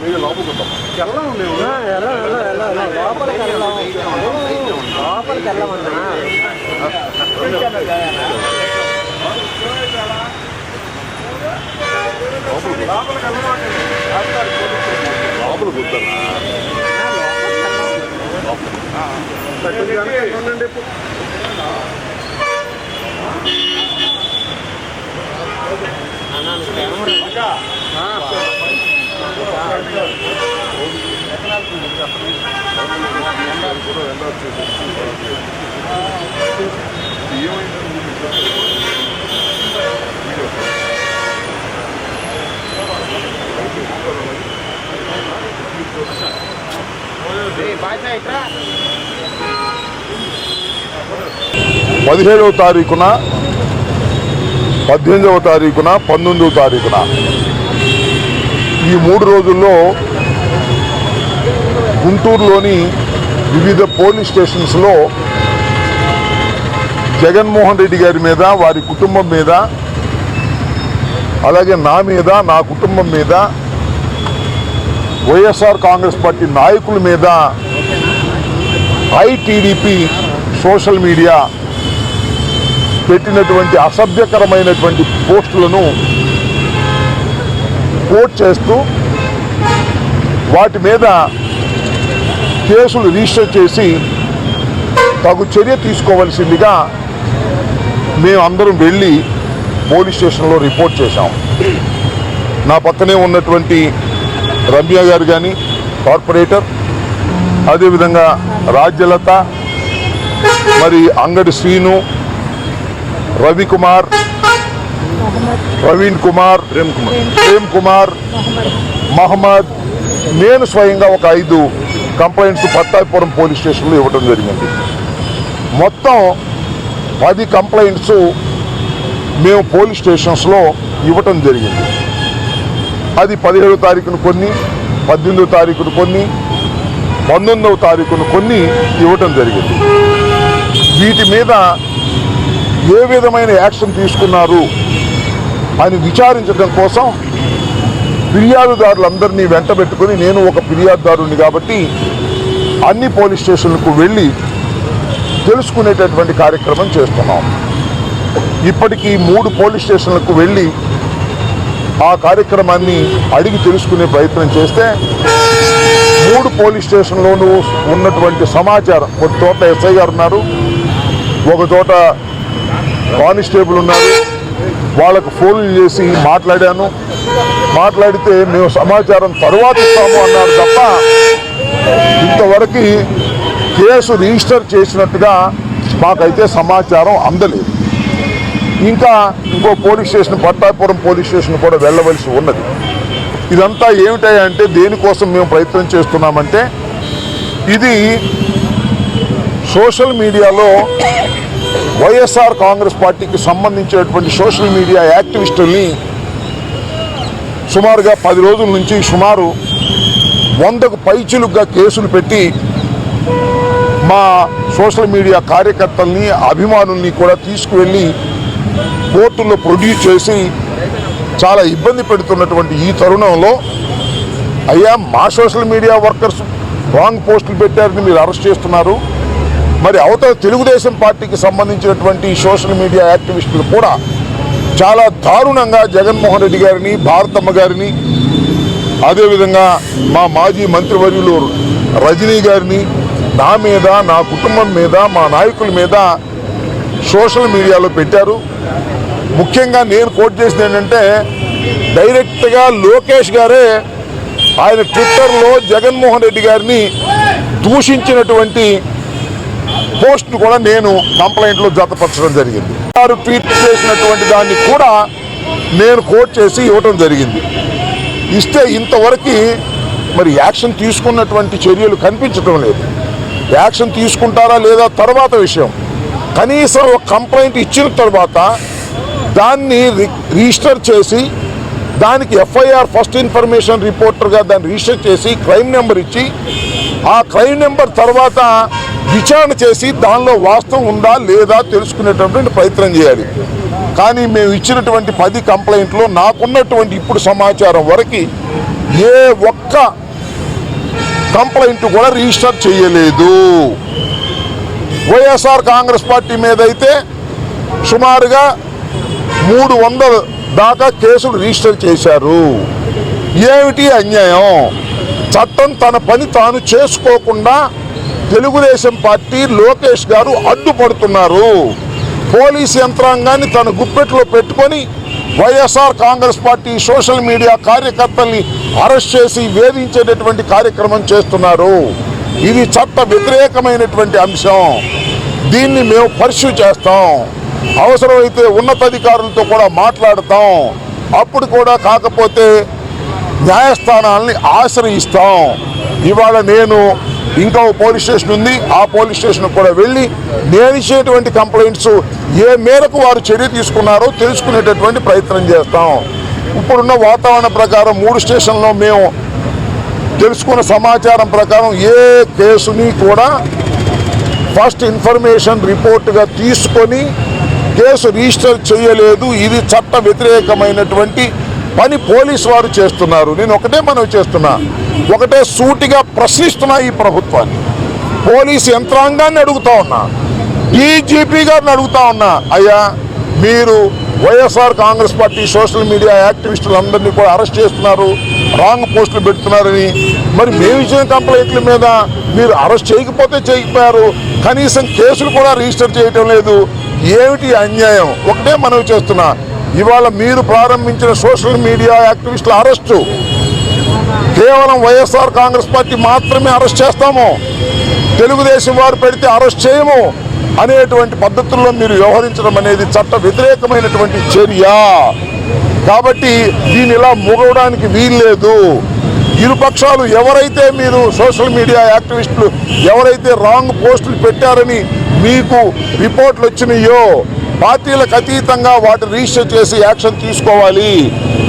మీరు లోపలికి వద్దాం. వెళ్ళం లేవు లోపలికి వెళ్దాం. లోపలికి వెళ్ళమన్నా లోపలికి వద్దన్నా. ఉండండి పదిహేడవ తారీఖున పద్దెనిమిదవ తారీఖున పంతొమ్మిదవ తారీఖున. ఈ మూడు రోజుల్లో గుంటూరులోని వివిధ పోలీస్ స్టేషన్స్లో జగన్మోహన్ రెడ్డి గారి మీద వారి కుటుంబం మీద అలాగే నా మీద నా కుటుంబం మీద వైఎస్ఆర్ కాంగ్రెస్ పార్టీ నాయకుల మీద ఐటీడీపీ సోషల్ మీడియా పెట్టినటువంటి అసభ్యకరమైనటువంటి పోస్టులను కోట్ చేస్తూ వాటి మీద కేసులు రిజిస్టర్ చేసి తగు చర్య తీసుకోవలసిందిగా మేము అందరం వెళ్ళి పోలీస్ స్టేషన్లో రిపోర్ట్ చేశాం. నా పక్కనే ఉన్నటువంటి రమ్య గారు కానీ కార్పొరేటర్ అదేవిధంగా రాజ్యలత మరి అంగడి శ్రీను రవికుమార్ ప్రవీణ్ కుమార్ ప్రేమ్ కుమార్. ప్రేమ్ కుమార్ మహమ్మద్. నేను స్వయంగా ఒక ఐదు కంప్లైంట్స్ పత్తాపురం పోలీస్ స్టేషన్లో ఇవ్వడం జరిగింది. మొత్తం పది కంప్లైంట్స్ మేము పోలీస్ స్టేషన్స్లో ఇవ్వటం జరిగింది. అది పదిహేడో తారీఖున కొన్ని పద్దెనిమిదో తారీఖున కొన్ని పంతొమ్మిదవ తారీఖున కొన్ని ఇవ్వటం జరిగింది. వీటి మీద ఏ విధమైన యాక్షన్ తీసుకున్నారు అని విచారించడం కోసం ఫిర్యాదుదారులందరినీ వెంట పెట్టుకుని నేను ఒక ఫిర్యాదుదారుని కాబట్టి అన్ని పోలీస్ స్టేషన్లకు వెళ్ళి తెలుసుకునేటటువంటి కార్యక్రమం చేస్తున్నాం. ఇప్పటికీ మూడు పోలీస్ స్టేషన్లకు వెళ్ళి ఆ కార్యక్రమాన్ని అడిగి తెలుసుకునే ప్రయత్నం చేస్తే మూడు పోలీస్ స్టేషన్లోనూ ఉన్నటువంటి సమాచారం ఒక చోట ఎస్ఐ గారు ఉన్నారు ఒక చోట కానిస్టేబుల్ ఉన్నారు వాళ్ళకు ఫోన్లు చేసి మాట్లాడాను. మాట్లాడితే మేము సమాచారం తర్వాత ఇస్తాము అన్నారు తప్ప ఇంతవరకు కేసు రిజిస్టర్ చేసినట్టుగా మాకైతే సమాచారం అందలేదు. ఇంకా ఇంకో police station Pattapuram police station కూడా వెళ్ళవలసి ఉన్నది. ఇదంతా ఏమిటాయంటే దేనికోసం మేము ప్రయత్నం చేస్తున్నామంటే ఇది సోషల్ మీడియాలో వైఎస్ఆర్ కాంగ్రెస్ పార్టీకి సంబంధించినటువంటి సోషల్ మీడియా యాక్టివిస్టుల్ని సుమారుగా పది రోజుల నుంచి సుమారు వందకు పైచులుగా కేసులు పెట్టి మా సోషల్ మీడియా కార్యకర్తల్ని అభిమానుల్ని కూడా తీసుకువెళ్ళి కోర్టుల్లో ప్రొడ్యూస్ చేసి చాలా ఇబ్బంది పెడుతున్నటువంటి ఈ తరుణంలో అయ్యా మా సోషల్ మీడియా వర్కర్స్ రాంగ్ పోస్టులు పెట్టారని మీరు అరెస్ట్ చేస్తున్నారు. మరి అవతల తెలుగుదేశం పార్టీకి సంబంధించినటువంటి సోషల్ మీడియా యాక్టివిస్టులు కూడా చాలా దారుణంగా జగన్మోహన్ రెడ్డి గారిని భారతమ్మ గారిని అదేవిధంగా మా మాజీ మంత్రివర్యులు రజనీ గారిని నా మీద నా కుటుంబం మీద మా నాయకుల మీద సోషల్ మీడియాలో పెట్టారు. ముఖ్యంగా నేను కోట్ చేసింది ఏంటంటే డైరెక్ట్గా లోకేష్ గారే ఆయన ట్విట్టర్లో జగన్మోహన్ రెడ్డి గారిని దూషించినటువంటి పోస్ట్ను కూడా నేను కంప్లైంట్లో జతపరచడం జరిగింది. వారు ట్వీట్ చేసినటువంటి దాన్ని కూడా నేను కోట్ చేసి ఇవ్వటం జరిగింది. ఇస్తే ఇంతవరకు మరి యాక్షన్ తీసుకున్నటువంటి చర్యలు కనిపించడం లేదు. యాక్షన్ తీసుకుంటారా లేదా తర్వాత విషయం. కనీసం ఒక కంప్లైంట్ ఇచ్చిన తర్వాత దాన్ని రి- రిజిస్టర్ చేసి దానికి ఎఫ్ఐఆర్ ఫస్ట్ ఇన్ఫర్మేషన్ రిపోర్టర్గా దాన్ని రిజిస్టర్ చేసి క్రైమ్ నెంబర్ ఇచ్చి ఆ క్రైమ్ నెంబర్ తర్వాత విచారణ చేసి దానిలో వాస్తవం ఉందా లేదా తెలుసుకునేటటువంటి ప్రయత్నం చేయాలి. కానీ మేము ఇచ్చినటువంటి పది కంప్లైంట్లో నాకున్నటువంటి ఇప్పుడు సమాచారం వరకు ఏ ఒక్క కంప్లైంట్ కూడా రిజిస్టర్ చేయలేదు. వైఎస్ఆర్ కాంగ్రెస్ పార్టీ మీద అయితే సుమారుగా మూడు వందల దాకా కేసులు రిజిస్టర్ చేశారు. ఏమిటి అన్యాయం? చట్టం తన పని తాను చేసుకోకుండా తెలుగుదేశం పార్టీ లోకేష్ గారు అడ్డుపడుతున్నారు. పోలీస్ యంత్రాంగాన్ని తన గుప్పెట్లో పెట్టుకొని YSR Congress party social media కార్యకర్తల్ని అరెస్ట్ చేసి వేధించేటటువంటి కార్యక్రమం చేస్తున్నారు. ఇది చట్ట వ్యతిరేకమైనటువంటి అంశం. దీన్ని మేము పర్స్యూ చేస్తాం. అవసరమైతే ఉన్నతాధికారులతో కూడా మాట్లాడతాం. అప్పుడు కూడా కాకపోతే న్యాయస్థానాలని ఆశ్రయిస్తాం. ఇవాళ నేను ఇంకా పోలీస్ స్టేషన్ ఉంది. ఆ పోలీస్ స్టేషన్ కూడా వెళ్ళి నేను ఇచ్చేటువంటి కంప్లైంట్స్ ఏ మేరకు వారు చర్య తీసుకున్నారో తెలుసుకునేటటువంటి ప్రయత్నం చేస్తాం. ఇప్పుడున్న వాతావరణ ప్రకారం మూడు స్టేషన్లో మేము తెలుసుకున్న సమాచారం ప్రకారం ఏ కేసుని కూడా ఫస్ట్ ఇన్ఫర్మేషన్ రిపోర్ట్గా తీసుకొని కేసు రిజిస్టర్ చేయలేదు. ఇది చట్ట వ్యతిరేకమైనటువంటి పని పోలీస్ వారు చేస్తున్నారు. నేను ఒకటే మనవి చేస్తున్నా. ఒకటే సూటిగా ప్రశ్నిస్తున్నా ఈ ప్రభుత్వాన్ని. పోలీస్ యంత్రాంగాన్ని అడుగుతా ఉన్నా. డీజీపీ గారిని అడుగుతా ఉన్నా అయ్యా మీరు YSR Congress party social media యాక్టివిస్టులందరినీ కూడా అరెస్ట్ చేస్తున్నారు. రాంగ్ పోస్టులు పెడుతున్నారని. మరి మేము ఇచ్చిన కంప్లైంట్ల మీద మీరు అరెస్ట్ చేయకపోతే చేయకపోయారు. కనీసం కేసులు కూడా రిజిస్టర్ చేయటం లేదు. ఏమిటి అన్యాయం? ఒకటే మనవి చేస్తున్నా. ఇవాళ మీరు ప్రారంభించిన సోషల్ మీడియా యాక్టివిస్టుల అరెస్టు. కేవలం వైఎస్ఆర్ కాంగ్రెస్ పార్టీ మాత్రమే అరెస్ట్ చేస్తాము. తెలుగుదేశం వారు పెడితే అరెస్ట్ చేయము అనేటువంటి పద్ధతుల్లో మీరు వ్యవహరించడం అనేది చట్ట వ్యతిరేకమైనటువంటి చర్య. కాబట్టి దీని ఇలా మూగవడానికి వీల్లేదు. ఇరుపక్షాలు ఎవరైతే మీరు సోషల్ మీడియా యాక్టివిస్టులు ఎవరైతే రాంగ్ పోస్టులు పెట్టారని మీకు రిపోర్ట్లు వచ్చినాయో పార్టీలకు అతీతంగా వాటిని రిజిస్టర్ చేసి యాక్షన్ తీసుకోవాలి.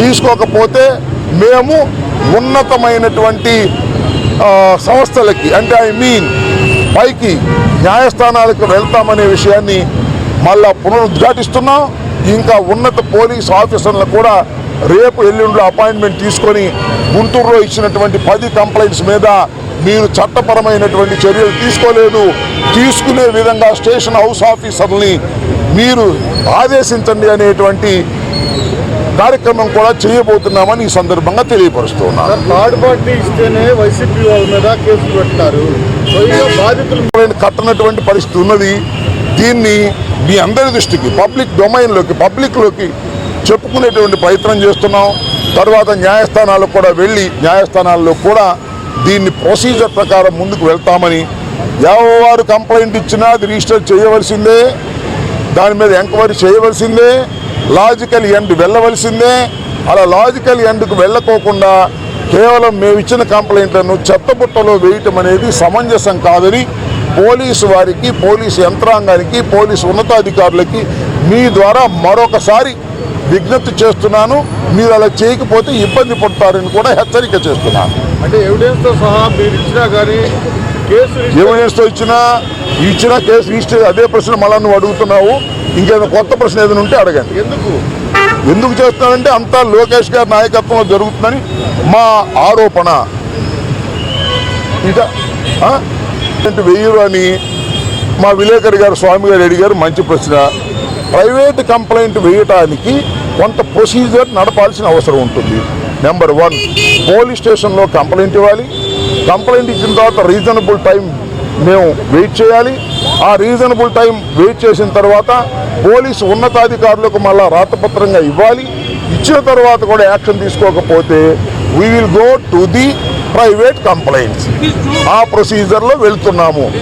తీసుకోకపోతే మేము ఉన్నతమైనటువంటి సంస్థలకి అంటే ఐ మీన్ పైకి న్యాయస్థానాలకు వెళ్తామనే విషయాన్ని మళ్ళా పునరుద్ఘాటిస్తున్నాం. ఇంకా ఉన్నత పోలీస్ ఆఫీసర్లు కూడా రేపు ఎల్లుండిలో అపాయింట్మెంట్ తీసుకొని గుంటూరులో ఇచ్చినటువంటి పది కంప్లైంట్స్ మీద మీరు చట్టపరమైనటువంటి చర్యలు తీసుకోలేదు. తీసుకునే విధంగా స్టేషన్ హౌస్ ఆఫీసర్ని మీరు ఆదేశించండి అనేటువంటి కార్యక్రమం కూడా చేయబోతున్నామని ఈ సందర్భంగా తెలియపరుస్తూ ఉన్నాను థర్డ్ పార్టీ ఇస్తేనే వైసీపీ వాళ్ళ మీద కేసులు పెట్టినారు. పైగా బాధితులు కంప్లైంట్ కట్టనటువంటి పరిస్థితి ఉన్నది దీన్ని మీ అందరి దృష్టికి పబ్లిక్ డొమైన్లోకి పబ్లిక్లోకి చెప్పుకునేటువంటి ప్రయత్నం చేస్తున్నాం. తర్వాత న్యాయస్థానాలకు కూడా వెళ్ళి న్యాయస్థానాల్లో కూడా దీన్ని ప్రొసీజర్ ప్రకారం ముందుకు వెళ్తామని ఎవరు కంప్లైంట్ ఇచ్చినా అది రిజిస్టర్ చేయవలసిందే. దాని మీద ఎంక్వైరీ చేయవలసిందే. లాజికల్ ఎండ్ వెళ్ళవలసిందే. అలా లాజికల్ ఎండ్కు వెళ్ళకోకుండా కేవలం మేము ఇచ్చిన కంప్లైంట్లను చెత్తబుట్టలో వేయటం అనేది సమంజసం కాదని పోలీసు వారికి పోలీసు యంత్రాంగానికి పోలీసు ఉన్నతాధికారులకి మీ ద్వారా మరొకసారి విజ్ఞప్తి చేస్తున్నాను. మీరు అలా చేయకపోతే ఇబ్బంది పడతారని కూడా హెచ్చరిక చేస్తున్నాను. అంటే ఎవిడెన్స్తో సహా మీరు ఇచ్చినా కానీ కేసు ఎవిడెన్స్తో ఇచ్చినా ఇచ్చిన కేసు రిజిస్టర్ అదే ప్రశ్న మళ్ళా నువ్వు అడుగుతున్నావు? ఇంకేదైనా కొత్త ప్రశ్న ఏదైనా ఉంటే అడగండి. ఎందుకు? ఎందుకు చేస్తున్నానంటే అంతా లోకేష్ గారి నాయకత్వంలో జరుగుతుందని మా ఆరోపణ? అంటే వెయ్యరు అని మా విలేకరి గారు స్వామి గారు అడిగారు మంచి ప్రశ్న. ప్రైవేట్ కంప్లైంట్ వేయటానికి కొంత ప్రొసీజర్ నడపాల్సిన అవసరం ఉంటుంది. నెంబర్ వన్ పోలీస్ స్టేషన్లో కంప్లైంట్ ఇవ్వాలి. కంప్లైంట్ ఇచ్చిన తర్వాత రీజనబుల్ టైం మేము వెయిట్ చేయాలి. ఆ రీజనబుల్ టైం వెయిట్ చేసిన తర్వాత పోలీసు ఉన్నతాధికారులకు మళ్ళా రాతపత్రంగా ఇవ్వాలి. ఇచ్చిన తర్వాత కూడా యాక్షన్ తీసుకోకపోతే we will go to the private complaints ఆ ప్రొసీజర్లో వెళ్తున్నాము.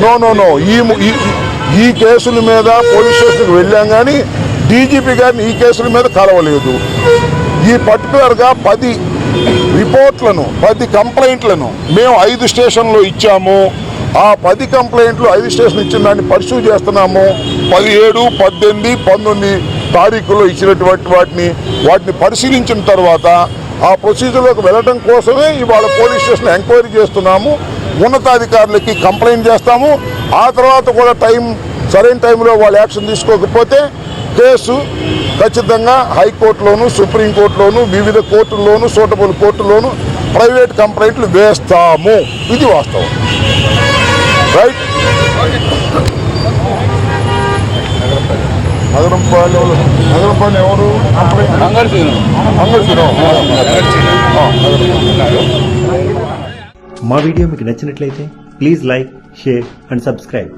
నో నో నో ఈ ఈ- ఈ కేసుల మీద పోలీస్ స్టేషన్కి వెళ్ళాం కానీ డీజీపీ గారిని ఈ కేసుల మీద కలవలేదు. ఈ పర్టికులర్గా పది రిపోర్ట్లను పది కంప్లైంట్లను మేము ఐదు స్టేషన్లో ఇచ్చాము. ఆ పది కంప్లైంట్లు ఐదు స్టేషన్ ఇచ్చిన దాన్ని పర్సూ చేస్తున్నాము. పదిహేడు పద్దెనిమిది పంతొమ్మిది తారీఖులో ఇచ్చినటువంటి వాటిని వాటిని పరిశీలించిన తర్వాత ఆ ప్రొసీజర్లోకి వెళ్ళడం కోసమే ఇవాళ పోలీస్ స్టేషన్ ఎంక్వైరీ చేస్తున్నాము. ఉన్నతాధికారులకి కంప్లైంట్ చేస్తాము. ఆ తర్వాత కూడా టైం సరైన టైంలో వాళ్ళు యాక్షన్ తీసుకోకపోతే కేసు ఖచ్చితంగా హైకోర్టులోను సుప్రీంకోర్టులోను వివిధ కోర్టుల్లోను సూటబుల్ కోర్టుల్లోను ప్రైవేట్ కంప్లైంట్లు వేస్తాము. ఇది వాస్తవం. రైట్ నగరంపాలెం నగరంపాలెం ఎవరు? మా వీడియో మీకు నచ్చినట్లయితే please like share and subscribe.